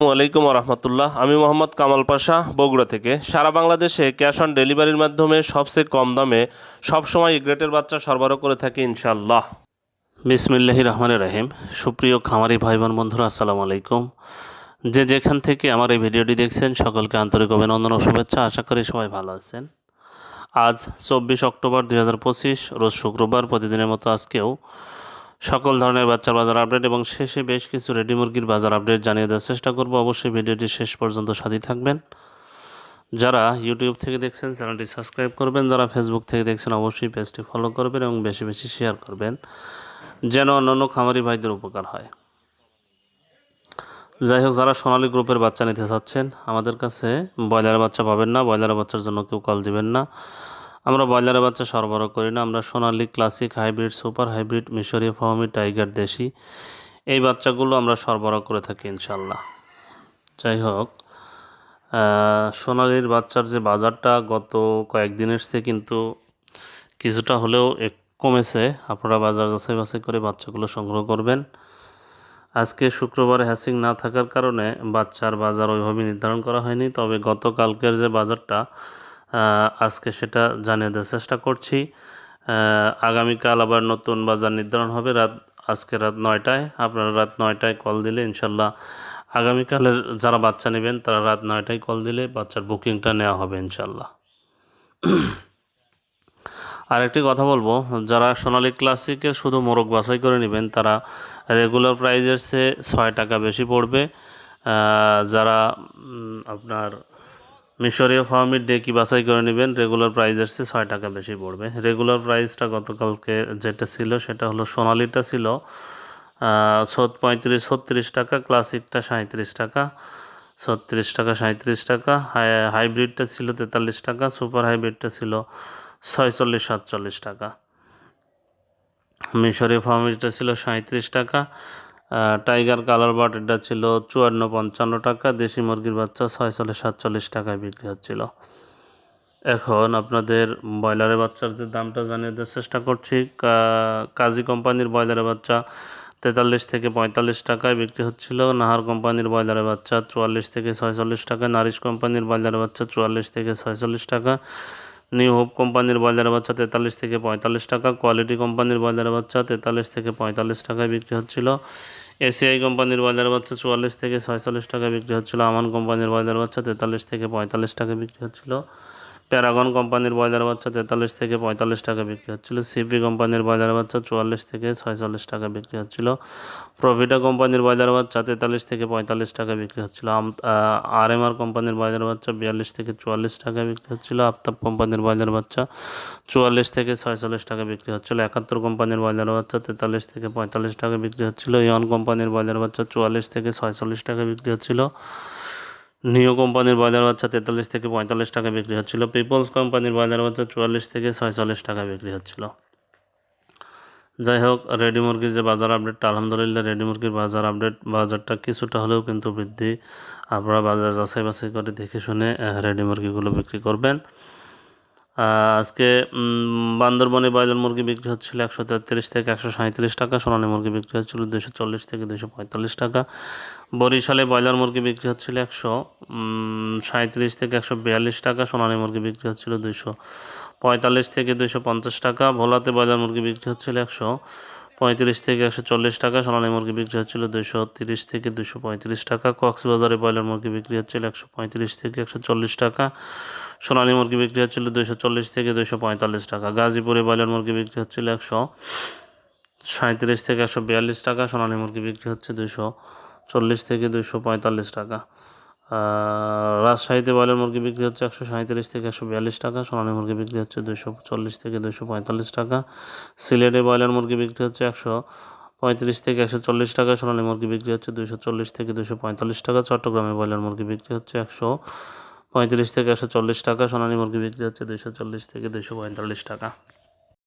আলাইকুম রহমতুল্লাহ। আমি মোহাম্মদ কামাল পাশা, বগুড়া থেকে। সারা বাংলাদেশে ক্যাশ অন ডেলিভারির মাধ্যমে সবচেয়ে কম দামে সবসময় গ্রেটের বাচ্চা সরবরাহ করে থাকি ইনশাল্লাহ বিসমিল্লাহি রহমান রাহিম। সুপ্রিয় খামারি ভাই বোন বন্ধুরা, আসসালামু আলাইকুম। যে যেখান থেকে আমার এই ভিডিওটি দেখছেন, সকলকে আন্তরিক অভিনন্দন ও শুভেচ্ছা। আশা করি সবাই ভালো আছেন। আজ চব্বিশ অক্টোবর দুই হাজার পঁচিশ, রোজ শুক্রবার, প্রতিদিনের মতো আজকেও সকল ধরনের বাচ্চার বাজার আপডেট এবং শেষে বেশ কিছু রেডি মুরগির বাজার আপডেট জানিয়ে দেওয়ার চেষ্টা করব। অবশ্যই ভিডিওটি শেষ পর্যন্ত সাথী থাকবেন। যারা ইউটিউব থেকে দেখছেন, চ্যানেলটি সাবস্ক্রাইব করবেন। যারা ফেসবুক থেকে দেখছেন, অবশ্যই পেজটি ফলো করবেন এবং বেশি বেশি শেয়ার করবেন, যেন অন্যান্য খামারি ভাইদের উপকার হয়। যাই হোক, যারা সোনালী গ্রুপের বাচ্চা নিতে চাচ্ছেন, আমাদের কাছে ব্রয়লার বাচ্চা পাবেন না। ব্রয়লার বাচ্চার জন্য কেউ কল দিবেন না। আমরা ব্রয়লারের বাচ্চা সরবরাহ করি না, আমরা Sonali classic hybrid, super hybrid, মিশরীয় ফার্মি টাইগার দেশি। এই বাচ্চাগুলো আমরা সরবরাহ করে থাকি ইনশাল্লাহ যাই হোক সোনালির বাচ্চার যে বাজারটা গত কয়েকদিনের চেয়ে কিন্তু কিছুটা হলেও এক কমেছে। আপনারা বাজার যাচাই বাছাই করে বাচ্চাগুলো সংগ্রহ করবেন। আজকে শুক্রবারে হ্যাসিং না থাকার কারণে বাচ্চার বাজার ওইভাবে নির্ধারণ করা হয়নি, তবে গতকালকের যে বাজারটা আজকে সেটা জানিয়ে দেওয়ার চেষ্টা করছি। আগামীকাল আবার নতুন বাজার নির্ধারণ হবে রাত, আজকে রাত নয়টায়। আপনারা রাত নয়টায় কল দিলে ইনশাল্লাহ আগামীকালের যারা বাচ্চা নেবেন, তারা রাত নয়টায় কল দিলে বাচ্চার বুকিংটা নেওয়া হবে ইনশাল্লাহ। আরেকটি কথা বলব, যারা সোনালী ক্লাসিকের শুধু মোরগ বাছাই করে নেবেন, তারা রেগুলার প্রাইজের চেয়ে ছয় টাকা বেশি পড়বে। যারা আপনার মিশরীয় ফার্মির ডেকি বাছাই করে নেবেন রেগুলার প্রাইজের চেয়ে ছয় টাকা বেশি পড়বে রেগুলার প্রাইসটা গতকালকে যেটা ছিল সেটা হলো সোনালিটা ছিল পঁয়ত্রিশ ছত্রিশ টাকা ক্লাসিকটা সাঁত্রিশ টাকা ছত্রিশ টাকা সাঁত্রিশ টাকা হাইব্রিডটা ছিল তেতাল্লিশ টাকা সুপার হাইব্রিডটা ছিল ছয়চল্লিশ সাতচল্লিশ টাকা মিশরীয় ফার্মিটা ছিল সাঁত্রিশ টাকা টাইগার কালার বাট এটা ছিল চুয়ান্ন পঞ্চান্ন টাকা, দেশি মুরগির বাচ্চা ছয় ছয়চল্লিশ সাতচল্লিশ টাকায় বিক্রি হচ্ছিল। এখন আপনাদের ব্রয়লারের বাচ্চার যে দামটা জানিয়ে দেওয়ার চেষ্টা করছি কাজী কোম্পানির ব্রয়লারের বাচ্চা তেতাল্লিশ থেকে পঁয়তাল্লিশ টাকায় বিক্রি হচ্ছিল, নাহার কোম্পানির ব্রয়লারের বাচ্চা চুয়াল্লিশ থেকে ছয়চল্লিশ টাকা, নারিশ কোম্পানির ব্রয়লারের বাচ্চা চুয়াল্লিশ থেকে ছয়চল্লিশ টাকা নিউ হোপ কোম্পানির ব্রয়লার বাচ্চা তেতাল্লিশ থেকে পঁয়তাল্লিশ টাকা কোয়ালিটি কোম্পানির ব্রয়লার বাচ্চা তেতাল্লিশ থেকে পঁয়তাল্লিশ টাকায় বিক্রি হচ্ছিল। এসিআই কোম্পানির ব্রয়লার বাচ্চা চুয়াল্লিশ থেকে ছয়চল্লিশ টাকায় বিক্রি হচ্ছিল। আমান কোম্পানির ব্রয়লার বাচ্চা তেতাল্লিশ থেকে পঁয়তাল্লিশ টাকায় বিক্রি হচ্ছিল। প্যারাগন কোম্পানির ব্রয়লার বাচ্চা তেতাল্লিশ থেকে পঁয়তাল্লিশ টাকা বিক্রি হচ্ছিল। সিপি কোম্পানির ব্রয়লার বাচ্চা চুয়াল্লিশ থেকে ছয়চল্লিশ টাকা বিক্রি হচ্ছিল। প্রভিটা কোম্পানির ব্রয়লার বাচ্চা তেতাল্লিশ থেকে পঁয়তাল্লিশ টাকা বিক্রি হচ্ছিল। আর এম আর কোম্পানির ব্রয়লার বাচ্চা বিয়াল্লিশ থেকে চুয়াল্লিশ টাকা বিক্রি হচ্ছিল। আফতাব কোম্পানির ব্রয়লার বাচ্চা চুয়াল্লিশ থেকে ছয়চল্লিশ টাকা বিক্রি হচ্ছিল। একাত্তর কোম্পানির ব্রয়লার বাচ্চা তেতাল্লিশ থেকে পঁয়তাল্লিশ টাকা বিক্রি হচ্ছিল। ইয়ন কোম্পানির ব্রয়লার বাচ্চা চুয়াল্লিশ থেকে ছয়চল্লিশ টাকা বিক্রি হচ্ছিল। নিও কোম্পানির বাজার বাচ্চা তেতাল্লিশ থেকে পঁয়তাল্লিশ টাকা বিক্রি হচ্ছিল পিপলস কোম্পানির বাজার বাচ্চা চুয়াল্লিশ থেকে ছয়চল্লিশ টাকা বিক্রি হচ্ছিল যাই হোক রেডি মুরগির যে বাজার আপডেটটা আলহামদুলিল্লাহ রেডি মুরগির বাজার আপডেট বাজারটা কিছুটা হলেও কিন্তু বৃদ্ধি আপনারা বাজার যাচাই বাছাই করে দেখে শুনে রেডি মুরগিগুলো বিক্রি করবেন আজকে বান্দরবনে ব্রয়লার মুরগি বিক্রি হচ্ছিল একশো তেত্রিশ থেকে একশো সাঁত্রিশ টাকা, সোনালি মুরগি বিক্রি হচ্ছিল দুশো চল্লিশ থেকে দুশো পঁয়তাল্লিশ টাকা। বরিশালে ব্রয়লার মুরগি বিক্রি হচ্ছিল একশো সাঁত্রিশ থেকে একশো বিয়াল্লিশ টাকা, সোনালি মুরগি বিক্রি হচ্ছিল দুশো পঁয়তাল্লিশ থেকে দুশো পঞ্চাশ টাকা। ভোলাতে ব্রয়লার মুরগি বিক্রি হচ্ছিল একশো পঁয়ত্রিশ থেকে একশো চল্লিশ টাকা। সোনালী মুরগি বিক্রি হচ্ছিল দুশো তিরিশ থেকে দুশো পঁয়ত্রিশ টাকা। কক্সবাজারে ব্রয়লার মুরগি বিক্রি হচ্ছিল একশো পঁয়ত্রিশ থেকে একশো চল্লিশ টাকা। সোনালী মুরগি বিক্রি হচ্ছিল দুশো চল্লিশ থেকে দুশো পঁয়তাল্লিশ টাকা। গাজীপুরে ব্রয়লার মুরগি বিক্রি হচ্ছিল একশো সাঁত্রিশ থেকে একশো বিয়াল্লিশ টাকা। সোনালী মুরগি বিক্রি হচ্ছে দুশো চল্লিশ থেকে দুশো পঁয়তাল্লিশ টাকা। রাজশাহীতে ব্রয়লার মুরগি বিক্রি হচ্ছে একশো সাঁত্রিশ থেকে একশো বিয়াল্লিশ টাকা, সোনালী মুরগি বিক্রি হচ্ছে দুশো চল্লিশ থেকে দুশো পঁয়তাল্লিশ টাকা। সিলেটে ব্রয়লার মুরগি বিক্রি হচ্ছে একশো পঁয়ত্রিশ থেকে একশো চল্লিশ টাকা, সোনালী মুরগি বিক্রি হচ্ছে দুশো চল্লিশ থেকে দুশো পঁয়তাল্লিশ টাকা, চট্টগ্রামে ব্রয়লার মুরগি বিক্রি হচ্ছে একশো পঁয়ত্রিশ থেকে একশো চল্লিশ টাকা, সোনালী মুরগি বিক্রি হচ্ছে দুশো চল্লিশ থেকে দুশো পঁয়তাল্লিশ টাকা।